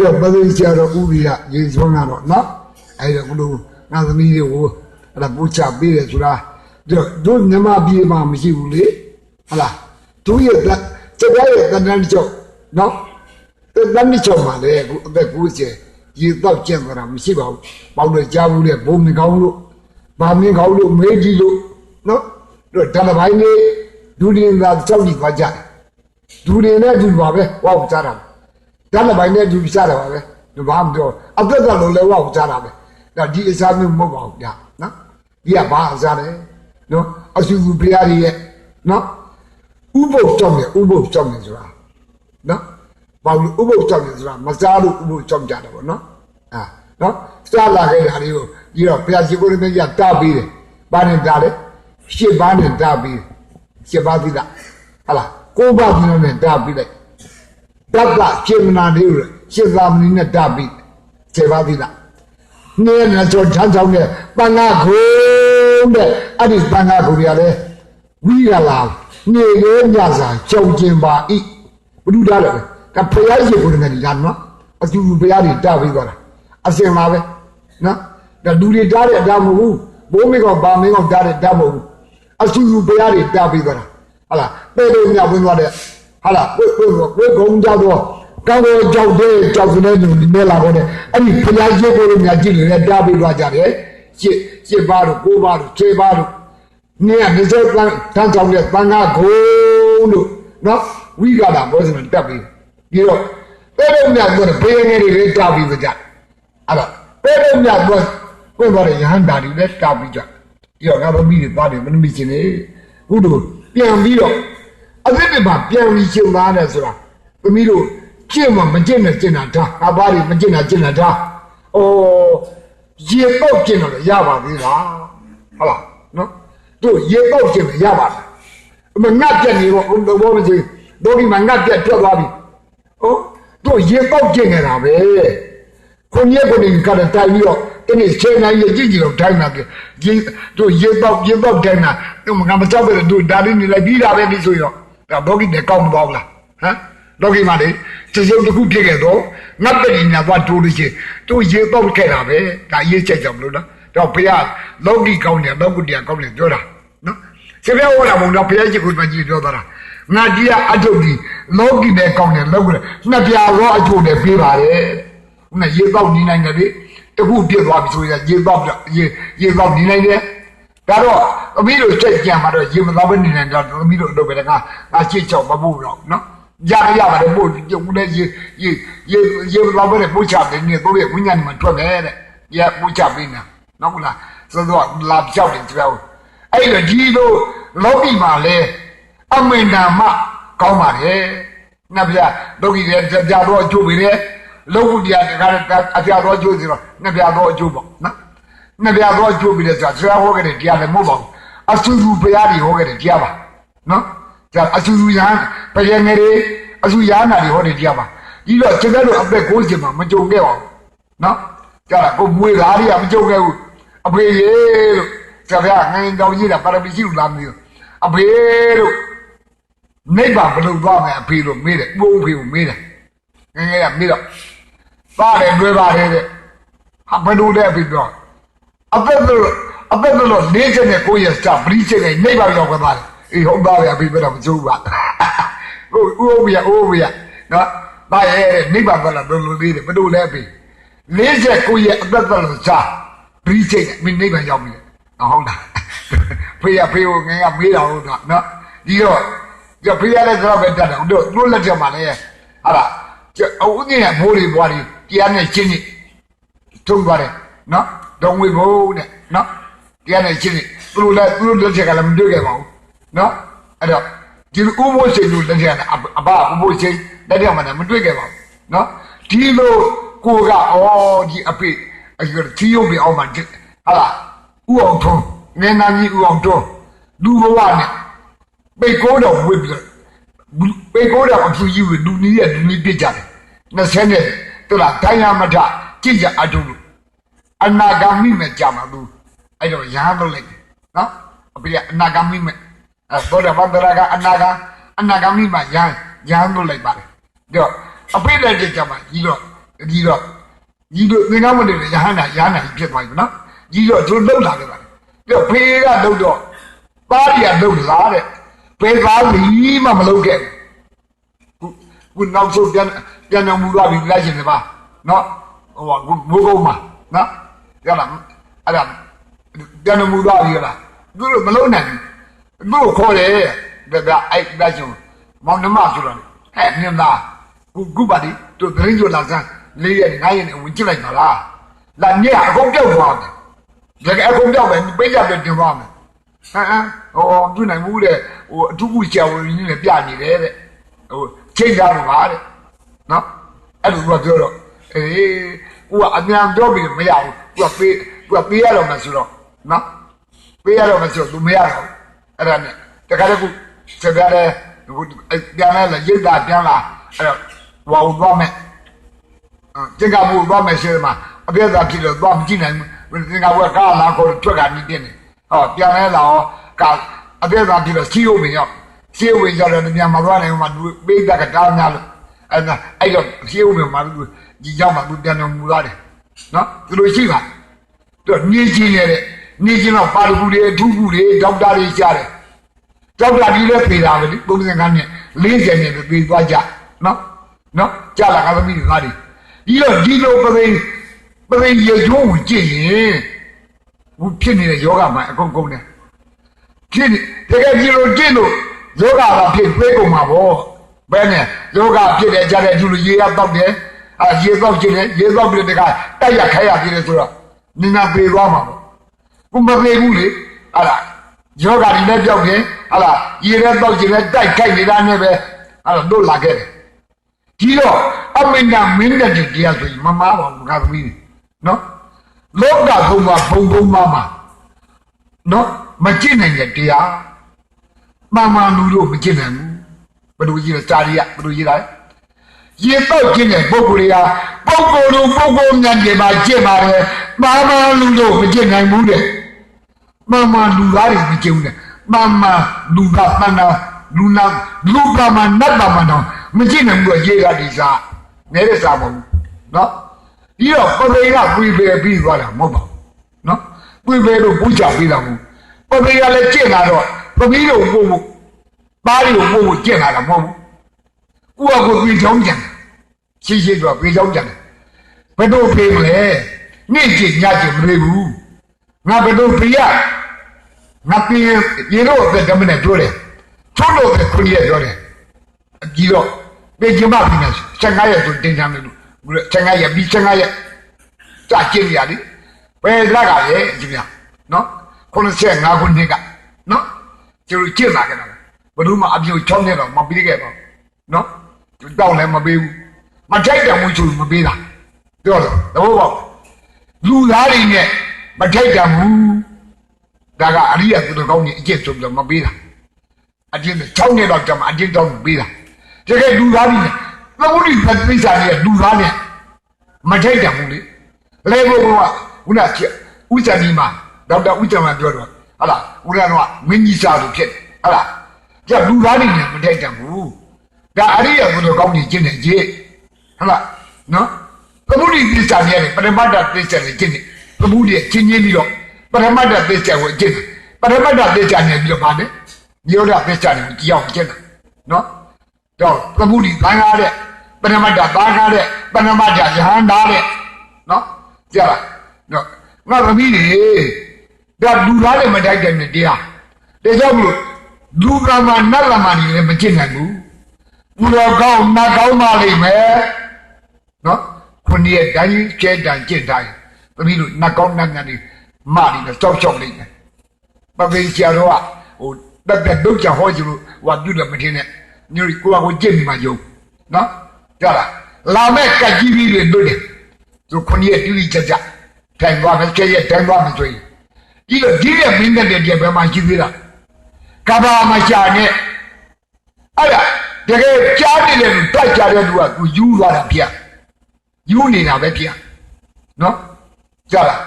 တော့ပသိချာတော့ဥရိယရေသွန်းကတော့နော်အဲ့တော့ဘလို့ငါသမီးတွေကိုအဲ့ဒါပူချပေးတယ်ဆိုတာတို့တို့မြမပြေမှာမရှိဘူးလေဟလားတို့ရဲ့တက်တဲ့ရဲ့တန်တန်းကြောက်နော်တန်တန်းကြောက်မှာလေအခုအသက်90ရေတော့ကျင့်သွားတာမရှိပါဘူးပေါင်းတော့ကြားဘူးလေဘုံမကောင်းလို့ဗာမင်းကောင်းလို့မေးကြည့်လို့နော်တို့တန်တပိုင်းလေးဒူရင်သာကြောက်ကြည့်သွားကြတယ်ဒူရင်နဲ့ဒူပါပဲဝေါ့ကြားတာ ဓာတ်ပိုင်းနဲ့ဒူပြတာပါပဲဒီဘာမပြောအသက်ကလုံးလဲဝေါ့ကြားတာပဲဒါဒီအစားမျိုးမဟုတ်ပါဘူးဗျာနော်ဒီကဘာအစားလဲနော်အဆူဆူဖရာကြီးရဲ့နော်ဥပုပ်ကြောင့်လေဥပုပ်ကြောင့်လေဆိုတာနော်ဘာလို့ဥပုပ်ကြောင့်လေဆိုတာမစားလို့ဥပုပ်ကြောင့်ကြတယ်ပေါ့နော်အာနော်စားလာခဲ့တာလေးကိုပြီးတော့ဘုရားရှိခိုးရင်းကြီးတာပြီးတယ်ဘာနဲ့တာလဲရှစ်ပါးနဲ့တာပြီးရှစ်ပါးသီလားဟလာကိုးပါးနဲ့တာပြီးလိုက် တတ္တကျေမနာလေးကိုရှင်းသာမဏေနဲ့တပိကျေပါသေးလားနေနဲ့ကြောချမ်းချောင်းနဲ့ပန်ငါခုံးတဲ့အဲ့ဒီပန်ငါခုံတွေကလည်းဝိရလာနေလေညစာကြောင်ကျင်ပါဤဘုရားလည်းကဖယားရှိကိုလည်းညာနော်အကျူဘုရားတွေတပြီးသွားတာအစင်ပါပဲနော်ဒါလူတွေတားတဲ့အတားမဟုတ်ဘူးဘိုးမင်းကောင်ဗာမင်းကောင်တားတဲ့အတားမဟုတ်ဘူးအကျူဘုရားတွေတပြီးသွားတာဟုတ်လားပဲလို့ညဝင်သွားတဲ့ ဟာလားကိုကိုကိုကုန်းကြတော့ကောင်းကောကြောက်တဲ့ကြောက်တဲ့လူဒီမဲ့လာတော့အဲ့ဒီဖျားရှိကိုလည်းများကြည့်လို့တားပြီးသွားကြတယ်ရှစ်ရှစ်ပါးတို့ကိုးပါးတို့ခြေပါးတို့နင်းကနေစေတန်းတန်းကြောင်တဲ့တန်ခါခုံးတို့နော်ဝိကလာဘောစနတက်ပြီးပြီးတော့ပဲတော့မြတ်တော့ဘေးငယ်တွေလည်းတားပြီးကြအဲ့တော့ပဲတော့မြတ်တော့ကိုယ်တော်ရဟန္တာတွေလည်းတားပြီးကြပြီးတော့ငါတို့မိတွေသားတွေမနှမိချင်နေခုတို့ပြန်ပြီးတော့ အသစ်တွေမှာပြန်ပြီးရှင်းသားတယ်ဆိုတာသမီးတို့ကျင့်မှမကျင့်နဲ့ကျင့်တာဒါအဘာတွေမကျင့်တာကျင့်တာဒါဩရေတော့ကျင့်တော့လည်းရပါသေးလားဟုတ်လားနော်တို့ရေတော့ကျင့်လည်းရပါလားအမငတ်ပြက်နေတော့ဘုံတော်မကြီးတို့ဒီမှာငတ်ပြက်ထွက်သွားပြီဩတို့ရေတော့ကျင့်နေတာပဲခွန်ရက်ကိုနေကတတိုင်ပြီးတော့တနေ့ချိန်နိုင်ရကြည့်ကြည့်တော့တိုင်းမှာပြရေတို့ရေတော့ရေတော့တိုင်းမှာတို့ငါမကြောက်ပဲတို့ဒါလေးနေလိုက်ပြီးတာပဲဒီဆိုရော ဒါဘောဂိနဲ့ကောင်းမသွားဘူးလားဟမ်လောကီမှာလေစစုံတစ်ခုဖြစ်ခဲ့တော့ငတ်တဲ့ညာသွားတိုးလို့ရှိရင်တို့ရေတော့ခဲ့တာပဲဒါရေးချက်ကြောင့်မလို့နော်တော့ဘုရားလောကီကောင်းတယ်လောကုတ္တရာကောင်းတယ်ပြောတာနော်စေပြဟောတာမဟုတ်တော့ဘုရားရှိခိုးမှကြီးပြောတာငါကြီးကအထုတ်ဒီလောကီနဲ့ကောင်းတယ်လောကုတ္တနှစ်ပြာရောအကျိုးနဲ့ပေးပါတယ်ခုနရေတော့နေနိုင်တယ်လေတခုပြစ်သွားပြီဆိုရင်ရေတော့ရေရေတော့နေနိုင်တယ် ဒါတော့သမီးတို့စက်ကြံမှာတော့ရေမသားပဲနေနိုင်တော့သမီးတို့လုပ်ပဲငါငါချစ်ချောက်မဖို့တော့နော်ရရပါတယ်ပို့ကြုံနေရေရေရေရေမသားပဲပို့ချတယ်နေတော့ရဝိညာဉ်မှာထွက်တယ်တဲ့ရပို့ချပေးနေနော်ဟုတ်လားဆိုတော့လာပြောက်တယ်ကြောက်အဲ့တော့ဒီလိုလောကီမှာလဲအမင်နာမကောင်းပါတယ်နတ်ဗျာလောကီရဲ့ကြာတော့အကျိုးပဲလေလောကုတရားတကားအပြာတော့အကျိုးစီတော့နတ်ဗျာတော့အကျိုးပေါ့နော် နှစ်ပြားတော့ကျိုးပြီးလဲဆိုတာဆရာဟောခဲ့တဲ့တရားလည်းမဟုတ်ပါဘူးအဆူဆူဘုရားကြီးဟောခဲ့တဲ့တရားပါနော်ကြာအဆူဆူရဟန်းဘယငယ်တွေအဆူရဟန်းနာတွေဟောတဲ့တရားပါဒီတော့ကျွန်တော်တို့အသက်60မှာမကြုံခဲ့ပါဘူးနော်ကြာတာကိုမွေသားတွေကမကြုံခဲ့ဘူးအဖေရေလို့ဆရာငင်းကောင်းကြီးတာပါရမီရှိလို့လားမသိဘူးအဖေလို့နိဗ္ဗာန်ဘယ်လိုသွားမယ်အဖေလို့မေးတယ်ဘိုးဖေကိုမေးတယ်ငယ်ငယ်ကမေးတော့ပါတယ်တွေ့ပါတယ်တဲ့ဟာဘယ်လိုလဲအဖေပြော အသက်တို့အသက်တို့လေးချက်နဲ့ကိုယ့်ရဲ့စတာပရိချက်နဲ့နေပါရောက်သွားတယ်အေးဟုတ်ပါရဲ့အဖေကတော့မကျိုးပါကိုဥပ္ပယဥပ္ပယနော်ဒါရဲ့နေပါကလာဘယ်လိုလေးလဲဘယ်လိုလဲအဖေလေးချက်ကိုယ့်ရဲ့အသက်တို့စတာပရိချက်နဲ့မင်းနေပါရောက်ပြီဟုတ်လားဖေရဖေကိုငယ်ကမေးတာဟုတ်တော့နော်ဒီတော့ကြဖေရလည်းတော့ပဲတတ်တယ်တို့တို့လက်ချက်မှာလည်းဟာလားအုပ်ကြီးရဲ့မိုးတွေပွားတွေတရားနဲ့ရှင်းနေထုံးသွားတယ်နော် တော့ဝေဖို့တဲ့နော်တရားနဲ့ရှင်းနေသူတို့လည်းသူတို့လက်ချက်ကလည်းမတွေ့ခဲ့ပါဘူးနော်အဲ့တော့ဒီဥမိုးစိန်တို့လက်ချက်ကအဘဥမိုးစိန်လက်ထက်မှာလည်းမတွေ့ခဲ့ပါဘူးနော်ဒီလိုကိုကအော်ဒီအဖေအကျတီးရုပ်ပြအောင်မှာဟာလားဥအောင်ထုံးငယ်နာကြီးဥအောင်ထုံးလူဘဝနဲ့ပေကိုးတော်ဝိပ္ပပေကိုးတော်အဖြူကြီးဝလူနီးရဲ့လူနီးပြစ်ကြတယ်20နဲ့တူလားဒိုင်ယာမထကြည့်ကြအတူတူ အနာဂါမိမဲ့ကြာမှာသူအဲ့တော့ရဟန်းလုပ်လိုက်တယ်နော်အဖေကအနာဂါမိမဲ့အဲဘောဓဘာဒရာကအနာဂါအနာဂါမိမှာရဟန်းရဟန်းလုပ်လိုက်ပါတယ်တော့အဖေလည်းကြကြမှာကြီးတော့ကြီးတော့ကြီးတို့သင်္ကန်းမတွေရဟန္တာရဟန္တာကြီးဖြစ်သွားပြီနော်ကြီးတော့သူလှုပ်လာတယ်ပါပြီးတော့ဖေးကလှုပ်တော့ပါးရီကလှုပ်လာတဲ့ဘယ်သားလီမှမလှုပ်ခဲ့ဘူးခုနောက်ဆုံးပြန်ပြန်တော်မူသွားပြီလိုက်ရှင်တယ်ပါနော်ဟိုကဘိုးကုန်းမှာနော် ရလားအဲ့ဒါပြန်တော်မူသွားပြီလားသူတို့မလှုပ်နိုင်ဘူးသူ့ကိုခေါ်တယ်ဒါကအဲ့လိုက်ရှင်မောင်နှမဆိုတော့ဟဲ့မြင်လားခုခုပါဒီတို့သတင်းကြလာစမ်းလေးရက်ငါးရက်နဲ့ဝင်ကြည့်လိုက်ပါလားလာညက်အကုန်ပြောက်သွားတယ်ဒါကအကုန်ပြောက်မယ်ပေးရပြတင်သွားမယ်ဟမ်ဟမ်ဟိုပြုနိုင်မှုတဲ့ဟိုအထူးကူကြောင်ရင်းနဲ့ပြနေတယ်တဲ့ဟိုချိန်ကြမှာပါတဲ့နော်အဲ့လိုကပြောတော့အေးဟိုကအမြန်ပြောပြီးမရဘူး သူကပေးသူကပေးရတော့မှဆိုတော့နော်ပေးရတော့မှဆိုတော့သူမရတော့အဲ့ဒါနဲ့တခါတည်းကဆက်ပြတယ်ဟိုပြန်လာရိတ်တာပြန်လာအဲ့တော့ဟိုသွားမယ်စင်ကာပူသွားမယ်ဆိုမှအပြည့်သာဖြစ်လို့သွားမကြည့်နိုင်ဘူးစင်ကာပူကကားလာခေါ်ထွက်ကနေတင်းနေဟောပြန်လဲလာတော့ကအပြည့်သာဖြစ်လို့စီးရုံဝင်ရောက်စီးရုံဝင်ရောက်တော့မြန်မှာသွားနိုင်မှာပေးတက်ကတားများလို့အဲ့ဒါအဲ့တော့စီးရုံဝင်မှာဒီရောက်မှာပြန်တော်မူလာတယ် နော်ဒီလိုရှိပါတော့နေချင်းနေတဲ့နေချင်းတော့ပါရဂူတွေအထူးကူတွေဒေါက်တာတွေရှားတယ်ဒေါက်တာဒီလည်းဖေးတာပဲလေပုံစံကနဲ့40နဲ့ပြေးသွားကြနော်နော်ကြလာကသမီးတွေငါတွေဒီတော့ဒီလိုပသိပသိရေကျိုးကိုကြည့်ရင်ဘုဖြစ်နေတဲ့ယောဂမှာအကုန်ကုန်တယ်ဖြစ်နေတကယ်ဒီလိုကြည့်လို့ယောဂကဖြစ်ပြေးကုန်မှာပေါ့ဘယ်နဲ့ယောဂဖြစ်တဲ့ကြတဲ့သူလူရေရတော့တယ် အာရေတော့ကျင်တယ်ရေတော့ပြီးတကတိုက်ရခိုင်းရပြည်တယ်ဆိုတော့နင်ကပြေသွားမှာပေါ့ဘုမပြေဘူးလေဟာလားယောဂဒီလည်းပြောက်တယ်ဟာလားရေလည်းတော့ကျင်လည်းတိုက်ခိုက်နေတာနဲ့ပဲဟာလားတို့လာခဲ့တယ်ကြီးတော့အမင်းကမင်းတဲ့တရားဆိုရင်မမားပါဘူးငါသမီးနော်လောကဘုံမှာဘုံဘုံမှာမှာနော်မကျင့်နိုင်တဲ့တရားမှန်မှန်လူတို့မကျင့်နိုင်ဘူးဘယ်လိုကြီးလဲစာရီကဘယ်လိုကြီးလဲ ရေတော့ကျင့်တဲ့ပုဂ္ဂိုလ်တွေကပုဂ္ဂိုလ်တို့ပုဂ္ဂိုလ်များတွေမှာကျင့်ပါတယ်မှန်မှန်လူတို့မကျင့်နိုင်ဘူးတဲ့မှန်မှန်လူသားတွေမကျင့်ဘူးတဲ့မှန်မှန်လူကမှန်တာလူနာလူကမှနတ်ကမှတော့မကြည့်နိုင်ဘူးရေကဒီစားနေတဲ့စားမဟုတ်ဘူးနော်ပြီးတော့ပသိကပြိပေပြီးသွားတာမဟုတ်ပါဘူးနော်ပြိပေလို့ပူချပြီးတာမဟုတ်ပသိကလည်းကြင့်လာတော့သမီးတို့ပို့ဖို့သားတွေကိုပို့ဖို့ကြင့်လာတာမဟုတ်ဘူးကိုကကိုပြေချောင်းကြံ ရှိရှိတော့ပြေချောင်းကြံဘယ်တော့ပြေးမလဲနေ့ကျညကျမပြေဘူးငါဘယ်တော့ပြေးရငါပြေးရေတော့အသက်တမနဲ့ပြောတယ်ချို့လို့ပဲခွင့်ရပြောတယ်အကြီးတော့ပေကျမပြီနဲ့15ရက်ဆိုတင်ကြမယ်လို့15ရက်ပြီး15ရက်စကျင်းရလေဘယ်လက်ကလဲဒီမြနော်95ခုနှစ်ကနော်ကျလို့ကျင့်လာကြတာဘယ်သူမှအပြုတ်6နှစ်တော့မပြီးခဲ့ပါဘူးနော်တောင်းလည်းမပေးဘူး မထိုက်တယ်မှုချူမပေးတာပြောတော့သဘောပေါက်လူသားတွေနဲ့မထိုက်တယ်ဘူးဒါကအရိယသူတော်ကောင်းကြီးအကျင့်ဆိုပြီးတော့မပေးတာအကျင့်6နှစ်တော့ကြမှာအကျင့်တော့ပေးတာတကယ်လူသားကြီးနဲ့သမုဒိသတိစာကြီးလူသားနဲ့မထိုက်တယ်ဘူးလေလေဘုကခုနကဥစ္စာကြီးမှာဒေါက်တာဥစ္စာမပြောတော့ဟလာဦးရတော့မင်းကြီးစာလို့ဖြစ်ဟလာကြလူသားတွေနဲ့မထိုက်တယ်ဘူးဒါအရိယဘုတော်ကောင်းကြီးကျင့်တယ်ကြီး ဟလာနော်သမုဒိသစ္စာကြီးနဲ့ပရမတ္တသစ္စာနဲ့ကျင့်တယ်သမုဒိချင်းချင်းပြီးတော့ပရမတ္တသစ္စာကိုကျင့်တယ်ပရမတ္တသစ္စာနဲ့ပြီးတော့ဗာနဲ့ညောဒသစ္စာနဲ့ကြောက်ကျင့်တယ်နော်တော့သမုဒိသံဃာတဲ့ပရမတ္တသာဃာတဲ့ပရမတ္တယဟန္တာတဲ့နော်ကြားလားနော်ငါသမီးတွေဒါလူသားတွေမတိုက်တဲ့နဲ့တရားဒါကြောင့်မလို့လူကမှနတ်လမနေလည်းမကျင့်နိုင်ဘူးဘူတော်ကောင်းနတ်ကောင်းပါလိမ့်မယ် နော်ခုနှစ်ရက်တိုင်းကျဲတန်ကျင့်တိုင်းသမီးတို့နတ်ကောင်းနတ်ငါတွေမနေတော့ကြောက်ကြောက်လိမ့်မယ်ပပိကျတော့ဟိုတက်တက်ဒုတ်ချဟောကြလို့ဟိုပြုတယ်မထင်နဲ့ညိုကိုကကိုကျင့်နေမှာယုံနော်ကြားလားလာမဲ့ကကြီးပြီးတွေတွေ့တယ်သူခုနှစ်ရက်တူးချက်ချက်ထိုင်သွားမယ်ကျဲရက်ထိုင်သွားမယ်ဆိုရင်ဒီလိုဒီရက်မင်းတဲ့တဲ့ဘယ်မှာရှိသေးလားကဘာမရှာနဲ့အဲ့ဒါတကယ်ကြားနေတဲ့လူတိုက်ကြတဲ့လူကသူယူသွားတာပြ ယူနေတာပဲပြနော်ကြားလား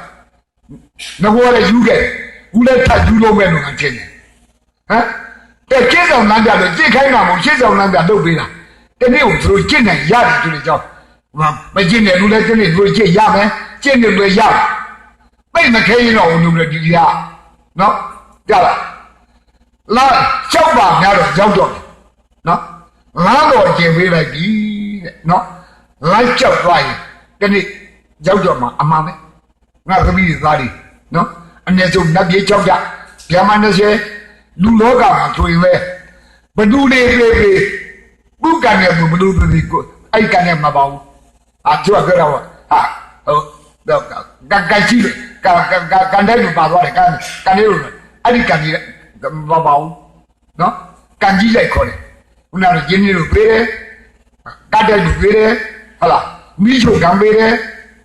ငဘောလည်းယူခဲ့ဘူးလည်းထပ်ယူလို့မဲ့လို့ငါချင်းတယ်ဟမ်တဲ့ကျင့်ဆောင်လမ်းပြလို့ကြင့်ခိုင်းတာမဟုတ်ရှင်းဆောင်လမ်းပြလုပ်ပေးတာတနေ့ကိုသူတို့ကျင့်နိုင်ရတယ်သူတွေကြောင့်မမကျင့်တဲ့လူလည်းကျင့်နေလူကျင့်ရမယ်ကျင့်နေလူရပိတ်မခဲရင်တော့လူတွေဒီရနော်ကြလားလာကြောက်ပါများတော့ကြောက်တော့နော်ငါတော့ကျင်ပေးလိုက်ပြီတဲ့နော် လိုက်ကြောက်သွားရင်ဒီနေ့ကြောက်တော့မှာအမှန်ပဲငါသမီးတွေသားတွေနော်အနည်းဆုံးနတ်ပြေကြောက်ကြဗျာမ20လူလောကမှာဆိုရင်လေဘဒူတွေတွေဘုကံရဲ့ဘဒူတွေကိုအဲ့ကံနဲ့မပါဘူးအာသူကပြောတော့ဟာဟုတ်တော့ကကကြီးကကကကန်တဲ့လူပါသွားတယ်ကန်ကန်လေးလို့အဲ့ဒီကန်ကြီးမပါဘူးနော်ကန်ကြီးလိုက်ခေါ်တယ်ခုနကရင်းနေလို့ပေးတယ်ကတ်တဲ့လူပေးတယ် ဟုတ်လားမိချိုကံပေးတယ်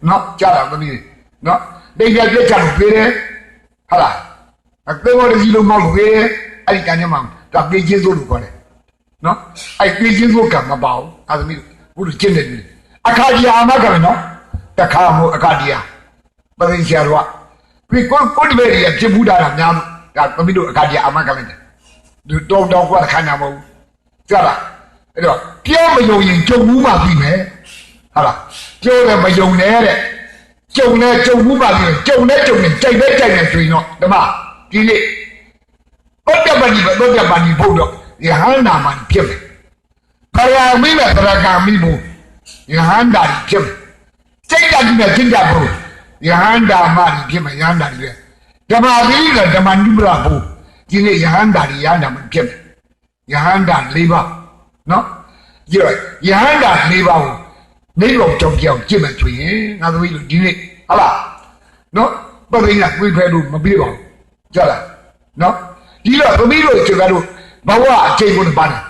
နော်ကြားတာသမီးနော်ဒိတ်ရပြက်ချလို့ပေးတယ်ဟုတ်လားအသေးဝရကြီးလုံးမောက်လို့ပေးတယ်အဲ့ဒီကန်ညမှာဒါပေးချင်းစိုးလို့ခေါ်တယ်နော်အဲ့ပေးချင်းစိုးကံမပါဘူးအာသမီးဘုလိုကျင့်တယ်လူအခါကြီးအာမကမယ်နော်တခါမို့အခါကြီးပရိစ္ဆရာတော့ဒီကိုကိုဒီဘေးရပြဘူးတာများလို့ဒါသမီးတို့အခါကြီးအာမကမယ်ဒီတောင်းတောင်းကွာခါနာမဟုတ်ကြားလားအဲ့တော့ပြောမယုံရင်ကြုံမှုမှပြီးမယ် ဟုတ်လားပြောတယ်မယုံနဲ့တဲ့ကြုံနဲ့ကြုံမှုမှပြီးကြုံနဲ့ကြုံနဲ့ကြိုက်ပဲကြိုက်နေဆိုရင်တော့ဓမ္မဒီနေ့ဘုဒ္ဓဘာသာဘုဒ္ဓဘာသာဘုဒ္ဓယဟန္တာမှဖြစ်မယ်ခရာမိမဲ့ခရကာမိဘုယဟန္တာဖြစ်မယ်စိတ်ဓာတ်နဲ့သင်္ကြန်ဘုယဟန္တာမှဖြစ်မယ်ယဟန္တာတွေဓမ္မသီလဓမ္မနုပရဘုဒီနေ့ယဟန္တာတွေယဟန္တာမှဖြစ်မယ်ယဟန္တာ၄ပါးနော်ကြည့်ရယဟန္တာ၄ပါးကို နေကောင်ကြောင်ကြောင်ကြည့်မှဆိုရင်ငါသမီးတို့ဒီနေ့ဟုတ်လားနော်ပရိညာကိုဖဲလို့မပြေပါဘူးကြလားနော်ဒီတော့သမီးတို့ကျွန်တော်တို့ဘဝအချိန်ကိုပါတယ်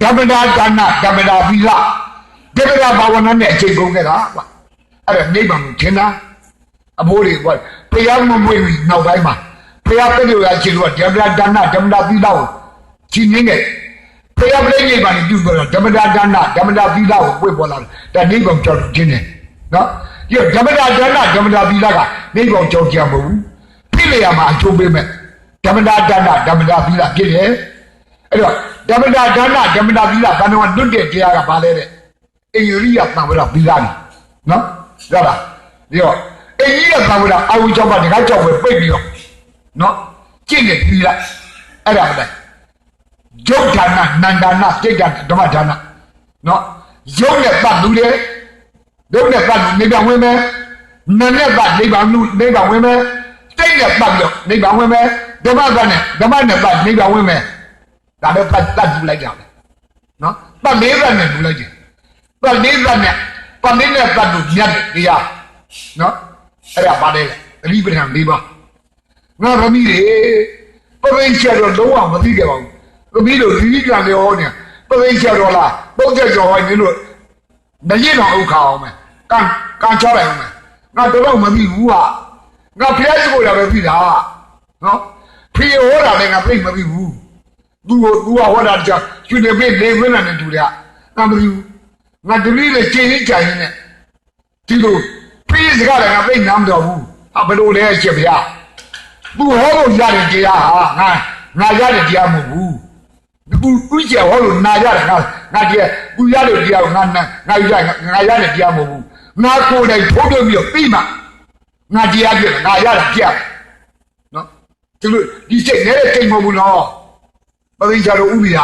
ဓမ္မဒါဒါနဓမ္မဒါသီလဒေဝတာဘာဝနာနဲ့အချိန်ကုန်ခဲ့တာကွာအဲ့ဒါနိဗ္ဗာန်ကိုထင်တာအဘိုးတွေကွာဘုရားမမွေးဘူးနောက်ပိုင်းမှာဘုရားပြည့်လို့ရချင်လို့ဓမ္မဒါဒါနဓမ္မဒါသီလကိုကြီးနေတယ် ဘုရားပြိဋိဘံပြုတော့ဓမ္မဒါဒါနဓမ္မဒါသီလကိုပွင့်ပေါ်လာတယ်ဒါနိဗ္ဗာန်ကြောင့်ကျင်းတယ်နော်ဒီဓမ္မဒါဒါနဓမ္မဒါသီလကနိဗ္ဗာန်ကြောင့်ကျန်မဟုတ်ဘူးပြည့်လျာမှာအကျိုးပေးမဲ့ဓမ္မဒါဒါနဓမ္မဒါသီလဖြစ်တယ်အဲ့တော့ဓမ္မဒါဒါနဓမ္မဒါသီလဘာလို့လွတ်တဲ့တရားကဘာလဲတဲ့အိရိယသံဝရသီလနော်ရလားဒီတော့အိရိယသံဝရအာဝိကြောင့်ပါတခါကြောက်ပဲပိတ်ပြီးတော့နော်ကျင့်နေသီလအဲ့ဒါပဲ ယုတ်ဒါနနန္ဒာနစိတ်ဓာတ်ဓမ္မဒါနနော်ယုတ်နဲ့ပတ်လူတယ်ယုတ်နဲ့ပတ်လူနေပြန်ဝင်မယ်နာနဲ့ပတ်နေပြန်လူနေပြန်ဝင်မယ်စိတ်နဲ့ပတ်လို့နေပြန်ဝင်မယ်ဓမ္မကနဲ့ဓမ္မနဲ့ပတ်နေပြန်ဝင်မယ်ဒါပဲပတ်တတ်ယူလိုက်ကြတယ်နော်ပတ်လေးပတ်နဲ့ယူလိုက်ကြပတ်လေးပတ်နဲ့ပတ်လေးနဲ့ပတ်လို့မြတ်တရားနော်အဲ့ဒါပါတယ်လေသတိပဋ္ဌာန်၄ပါးငါရမီးတွေပရိစ္ဆေတော့လုံးဝမသိကြပါဘူး သမီးတို့ဒီကံတွေဟောနေပရိစ္ဆေတော်လားပုတ်ချက်ကျော်ဟောနေလို့မရစ်တော့ဥခါအောင်မယ်ကံကံချလိုက်အောင်မယ်ငါတော့မသိဘူးဟာငါဖျက်ကိုလည်းပဲသိတာနော်ဖေဟောတာလည်းငါပြိမသိဘူးသူကသူကဟောတာကြောင့်ကျွနေပြလေဝင်းလာနေတူတယ်ငါမသိဘူးငါတတိလည်းချိန်ရင်ကြိုင်နေဒီလိုဖေးစကားလည်းငါပြိနားမတော်ဘူးအဘလို့လဲချက်ဗျာသူဟောလို့ရတဲ့တရားဟာငါငါရတဲ့တရားမဟုတ်ဘူး သူသူကျဟောလို့နာရတယ်ငါငါတရားသူရတဲ့တရားကိုငါငါရငါရတဲ့တရားမဟုတ်ဘူးငါကိုယ်တိုင်ထိုးထုတ်ပြီးတော့ပြီးမှငါတရားပြငါရတဲ့တရားနော်ဒီလိုဒီစိတ်နဲ့တိတ်မဟုတ်ဘူးနော်ပရိစ္ဆာတို့ဥပိယ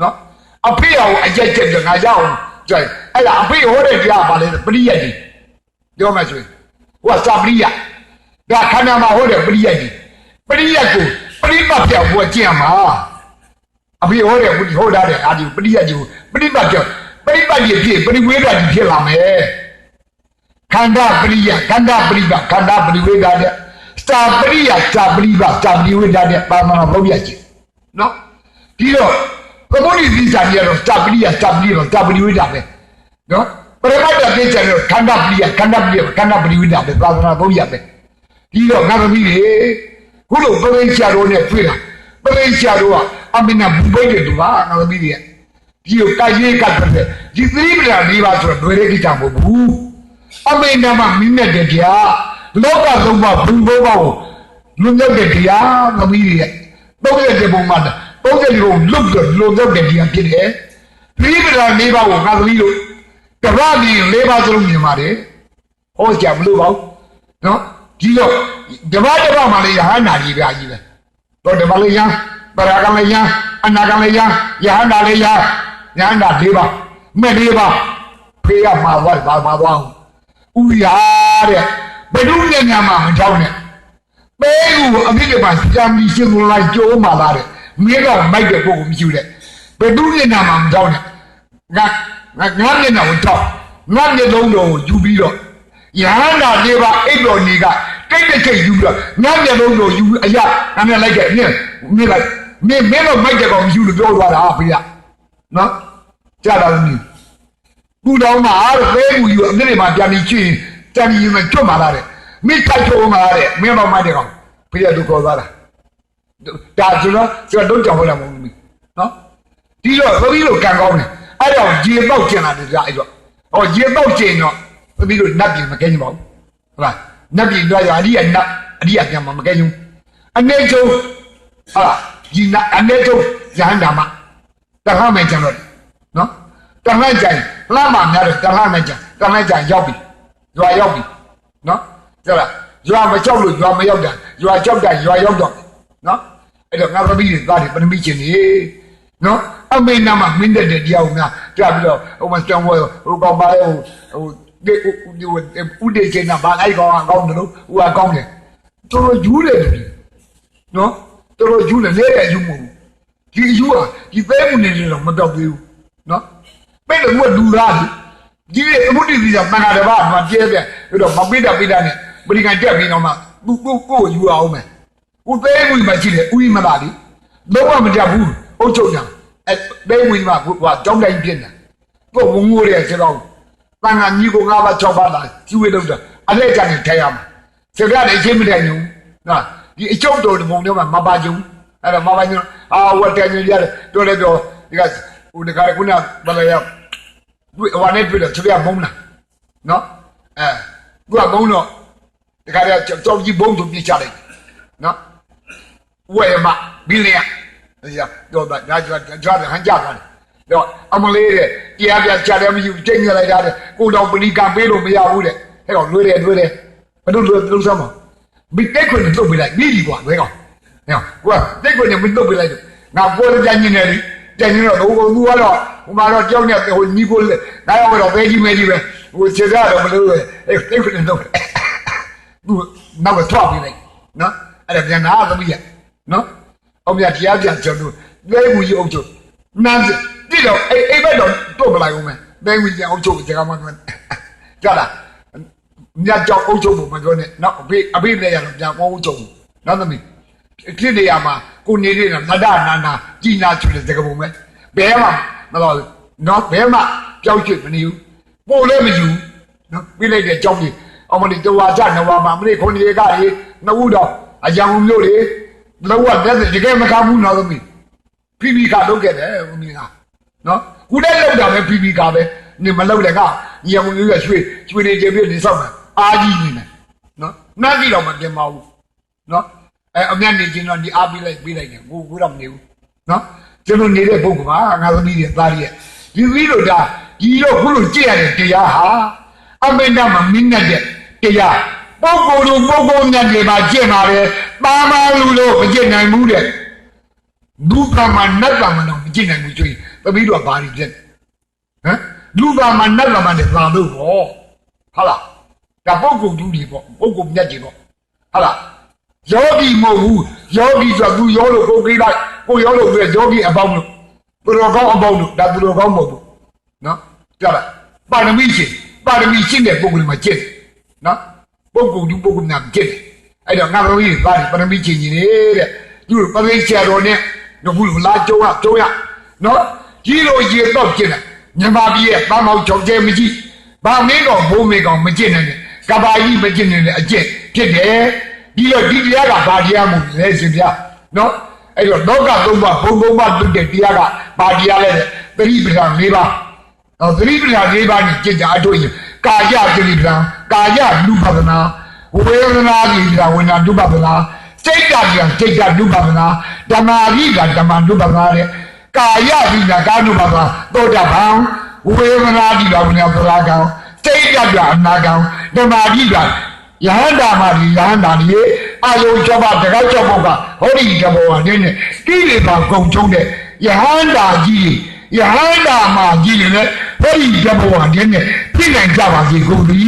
နော်အဖေရောအကြက်ကြက်ပြငါရအောင်ကြိုက်အဲ့ဒါအဖေဟောတဲ့တရားပါလေပရိယတ်ကြီးပြောမှဆိုရင်ဟိုကစာပရိယတ်ဒါခန္ဓာမှာဟောတဲ့ပရိယတ်ကြီးပရိယတ်ကိုပရိပတ်ပြောက်ဘုရားကျင့်မှာ အဖေဟောတဲ့ဘုရားဟောတာတဲ့အာဒီပရိယတ်ကြီးကိုပရိပတ်ပြောက်ပရိပတ်ကြီးဖြစ်ပရိဝေဒကြီးဖြစ်လာမယ်ခန္ဓာပရိယခန္ဓာပရိပတ်ခန္ဓာပရိဝေဒတဲ့စာပရိယစာပရိပတ်စာပရိဝေဒတဲ့ပါမနာဘုရားကြီးနော်ဒီတော့သမုဒိသီစာကြီးကတော့စာပရိယစာပရိတော့စာပရိဝေဒပဲနော်ပရမတ္တသိချင်တော့ခန္ဓာပရိယခန္ဓာပရိယခန္ဓာပရိဝေဒပဲသာသနာဘုရားပဲဒီတော့ငါသမီးတွေခုလိုပရိစ္ဆာတို့နဲ့တွေ့တာပရိစ္ဆာတို့က အမနာဘူပိတ်တဲ့သူပါငါသမီးတွေဒီကိုကြိုက်ရေးကတ်တယ်ဒီသတိပ္ပံ၄ပါးဆိုတော့တွေ့တဲ့ကိစ္စမဟုတ်ဘူးအမေနာမမိနဲ့တည်းကြာလောကသုံးပါဘူးဘုဘောကိုလွန်မြောက်တဲ့တရားသမီးတွေသုံးရတဲ့ပုံမှာသုံးတဲ့လူလွတ်တော့လွန်မြောက်တဲ့တရားဖြစ်တယ်သတိပ္ပံ၄ပါးကိုငါသမီးတို့တတပတ်မြင်လေးပါးစလုံးမြင်ပါတယ်ဟောကြမလို့ပါဘူးနော်ဒီတော့တပတ်တပတ်မှလည်းယဟန္တာကြီးပြာကြီးပဲတော့တပတ်လည်းယဟ ပရာကလည်းယအနာကလည်းယယဟန္တာလည်းယယဟန္တာ၄ပါးမဲ့၄ပါးဖေးရမှာသွားပါပါသွားဦးရတဲ့ဘယ်သူနဲ့ညာမှမထောက်နဲ့ပဲကူအမိကပါစံပြီးရှင်ကိုလိုက်ကြိုးမှလာတဲ့မင်းတော့မိုက်တဲ့ပုဂ္ဂိုလ်မရှိတဲ့ဘယ်သူနဲ့ညာမှမထောက်နဲ့ငါငါငါမျက်နှာကိုထောက်ငါမျက်လုံးတော်ကိုယူပြီးတော့ယဟန္တာ၄ပါးအိပ်တော်နေကတိတ်တိတ်တိတ်ယူပြီးတော့ငါမျက်လုံးတော်ယူအရာငါမျက်လိုက်တဲ့မြင်မြင်လိုက် မင်းမင်းတော့မိုက်တဲ့ကောင်မရှိဘူးလို့ပြောသွားတာဖေးကနော်ကြားလားသမီးခုတော့မှအားသဲကူယူအမြင့်တွေမှာပြန်ပြီးချွင်းတန်ကြီးမကျွတ်မှလာတဲ့မိထိုက်ချုံမှလာတဲ့မင်းတော့မိုက်တဲ့ကောင်ဖေးကသူခေါ်သွားတာဒါကျွန်တော်ကျွန်တော်တော့ကြောက်ရမှာမဟုတ်ဘူးနော်ဒီတော့သမီးတို့ကံကောင်းတယ်အဲ့တော့ဂျေပေါက်ကျင်လာတယ်ကြာအဲ့တော့ဟောဂျေပေါက်ကျင်တော့သမီးတို့နတ်ပြည်မကင်းကြပါဘူးဟုတ်လားနတ်ပြည်တော့ရအရိယနတ်အရိယပြန်မကင်းဘူးအနေကျုံဟာ ဒီနတ်အနေချုံရဟန္တာမတခါမှကျွန်တော်နော်တန်လိုက်ကြရင်လှမ်းမှများတယ်တန်လိုက်မကြတန်လိုက်ကြရင်ရောက်ပြီရွာရောက်ပြီနော်ကြလားရွာမကြောက်လို့ရွာမရောက်တာရွာကြောက်တာရွာရောက်တော့နော်အဲ့တော့ငါသမီးတွေသားတွေပရမိချင်းနေနော်အမေနာမှာမင်းတဲ့တရားများကြပြီးတော့ဟိုမှာစံဝဲဟိုကောင်ပါလေဟိုဟိုဒီဦးဒီချင်းနာဘာလိုက်ကောင်ကောင်းတယ်လို့ဟိုကကောင်းတယ်တော်တော်ယူတယ်နော် တော်တော်ယူတယ်လဲတဲ့ယူမှုဒီယူဟာဒီပဲမှုနေတယ်တော့မတော့သေးဘူးနော်ပဲလို့ကလူသားဒီအမှုတည်ပြီးတော့တန်ခါတစ်ပါးမှာကျဲပြပြီးတော့မပိတာပိတာနဲ့ပရိကန်တက်ပြီးတော့မှသူ့ကိုကိုယူအောင်မယ်ဦးသေးဝင်မှရှိတယ်ဦးကြီးမလာလေလုံးဝမတက်ဘူးအုတ်ချုပ်ညာအဲသေးဝင်မှဟိုကြောင်းတိုင်းပြင်းတယ်ကိုဝငိုးရဲဆိုတော့တန်ခါညီကိုငါးပါး၆ပါးလာကျူဝေလို့တော့အလဲကြနေထဲရမှာစကားလည်းအချင်းမတန်ညူနော် ဒီအကျုပ်တော်ဒီပုံထဲမှာမပါကြဘူးအဲ့တော့မပါညူအာဝတ်တယ်ညရတယ်တော်လည်းပြောဒီကဟိုတခါကခုနဘယ်လဲရတွေ့ဟိုနဲ့တွေ့တော့သူကမုန်းတာနော်အဲသူကမုန်းတော့တခါတည်းကြောက်ကြီးဘုံသူပြစ်ချလိုက်နော်ဝဲမဘီလီယာဒါတော့ဒါကြွားကြွားဟန်ကြပါလေတော့အမလေးတဲ့တရားပြချတယ်မရှိဘူးတိတ်နေလိုက်တာတဲ့ကိုတော်ပလီကပေးလို့မရဘူးတဲ့ဟဲ့ကောင်လွေးတယ်လွေးတယ်ဘယ်လိုလွေးလုံးစမ်းမ ဘီတိတ်ခွန်းတုတ်ပေးလိုက်ပြီးပြီကွာဘယ်ကောင်ဟဲ့ကွာတိတ်ခွန်းနဲ့မတုတ်ပေးလိုက်တော့ငါပေါ်ကြညင်နေပြီကြညင်တော့ဟိုကူကတော့ဟိုမှာတော့ကြောက်နေဟိုညီကိုလေငါတော့ပဲကြီးမဲကြီးပဲဟိုခြေစားတော့မလို့ပဲအဲ့တိတ်ခွန်းနဲ့တော့သူနောက်တော့ပြီးလိုက်နော်အဲ့ဒါပြန်လာသမီးရနော်အောင်မြတရားပြန်ကျွန်တော်လဲမှုကြီးအောင်ချုပ်နန်းတိတော့အဲ့အဲ့ဘက်တော့တော့မလိုက်ဘူးမယ်လဲမှုကြီးအောင်ချုပ်ကြကမှကြလား မြတ်ကြောင့်အုပ်ချုပ်ဖို့မပြောနဲ့နော်အဖေအဖေလည်းရတော့ပြန်အုပ်ချုပ်နော်သမီးဖြစ်နေရမှာကိုနေနေတာမဒနာနာကြည်နာချွတဲ့တကပုံပဲဘဲမှာမတော်နော်ဘဲမှာကြောက်ချွတ်မနေဘူးပို့လည်းမယူနော်ပြလိုက်တဲ့ကြောက်ကြီးအမလီတဝါကြနဝါမှာမလေးခွန်ကြီးကရေနှုတ်တော့အယောင်မျိုးလေလောကတက်တကယ်မကဘူးနော်သမီးဖိဖိကလုပ်ခဲ့တယ်ဦးမင်းကနော်ခုတည်းလောက်တာပဲဖိဖိကပဲနေမလောက်လည်းကညံဝင်ရွှေရွှေနေကြပြနေဆောင်မှာ အာကြီးနေတယ်နော်နှမ်းကြည့်တော့မတင်ပါဘူးနော်အဲအမြတ်နေချင်းတော့ဒီအားပေးလိုက်ပေးလိုက်တယ်ကိုကိုတော့မနေဘူးနော်ကျွန်တော်နေတဲ့ပုဂ္ဂိုလ်ကငါသမီးတွေသားရဲ့ဒီသီးလို့ဒါဒီတော့ခုလိုကြည့်ရတဲ့တရားဟာအမေနဲ့မမင်းနဲ့တဲ့တရားပုဂ္ဂိုလ်တို့ပုဂ္ဂိုလ်မြတ်တွေမှာကြင့်ပါပဲပါမလူလို့မကြင့်နိုင်ဘူးတဲ့ဒုက္ခမှာနတ်ကမှတော့မကြင့်နိုင်ဘူးကျွေးသမီးတို့ကဘာတွေဖြစ်ဟမ်လူကမှနတ်ကမှနဲ့သာလို့ပေါ့ဟုတ်လား ဒါပုဂ္ဂိုလ်သူတွေပေါ့ပုဂ္ဂိုလ်မြတ်တွေပေါ့ဟုတ်လားယောဂီမဟုတ်ဘူးယောဂီဆိုသူယောလို့ကိုကြီးလိုက်ကိုယောလို့ပြောယောဂီအပေါင်းလို့သူတော်ကောင်းအပေါင်းလို့ဒါသူတော်ကောင်းမဟုတ်ဘူးနော်ကြားလားပါရမီရှင်ပါရမီရှင်တဲ့ပုဂ္ဂိုလ်မှာကျင့်နော်ပုဂ္ဂိုလ်သူပုဂ္ဂိုလ်များကျင့်အဲ့တော့ငါတို့ကြီးပါပါရမီရှင်ကြီးနေတဲ့သူပရိစ္ဆေတော်နဲ့ငခုလာကြုံရကြုံရနော်ကြီးလိုရေတော့ကျင့်တယ်မြန်မာပြည်ရဲ့တာမောက်ချောင်ကျဲမကြီးဘာမင်းတော်ဘိုးမေကောင်မကျင့်နိုင်နဲ့ ကဘာကြီးမကျင့်နိုင်တဲ့အကျင့်ဖြစ်တယ်ဒီတော့ဒီတရားကဘာတရားမို့လဲရှင်ဗျာနော်အဲ့တော့လောကသုံးပါဘုံဘုံပါတုတဲ့တရားကဘာတရားလဲသတိပဋ္ဌာန်၄ပါးတော့သတိပဋ္ဌာန်၄ပါးနဲ့ကြင်ကြအထုတ်ရင်ကာယသတိပဋ္ဌာန်ကာယနုပဒနာဝေဒနာတိပဋ္ဌာန်ဝေဒနာနုပဒနာစိတ်ဓာတ်ကစိတ်ဓာတ်နုပဒနာဓမ္မာရိကဓမ္မနုပဒနာတဲ့ကာယဝိညာကာနုပဒနာသောတာပန်ဝဝေဒနာတိတော်မြတ်သရာကံ စိတ်ပြပြအနာကံဓမ္မတိကယဟန္တာမဒီယဟန္တာဒီအာယုကျော်ပါတကောက်ကျော်ပုတ်ကဟောဒီတဘောကနေနဲ့ကိလေသာကုန်ချုံတဲ့ယဟန္တာကြီးယဟန္တာမကြီးလည်းဟောဒီတဘောကနေနဲ့ပြည့်နိုင်ကြပါစေကုန်ပြီ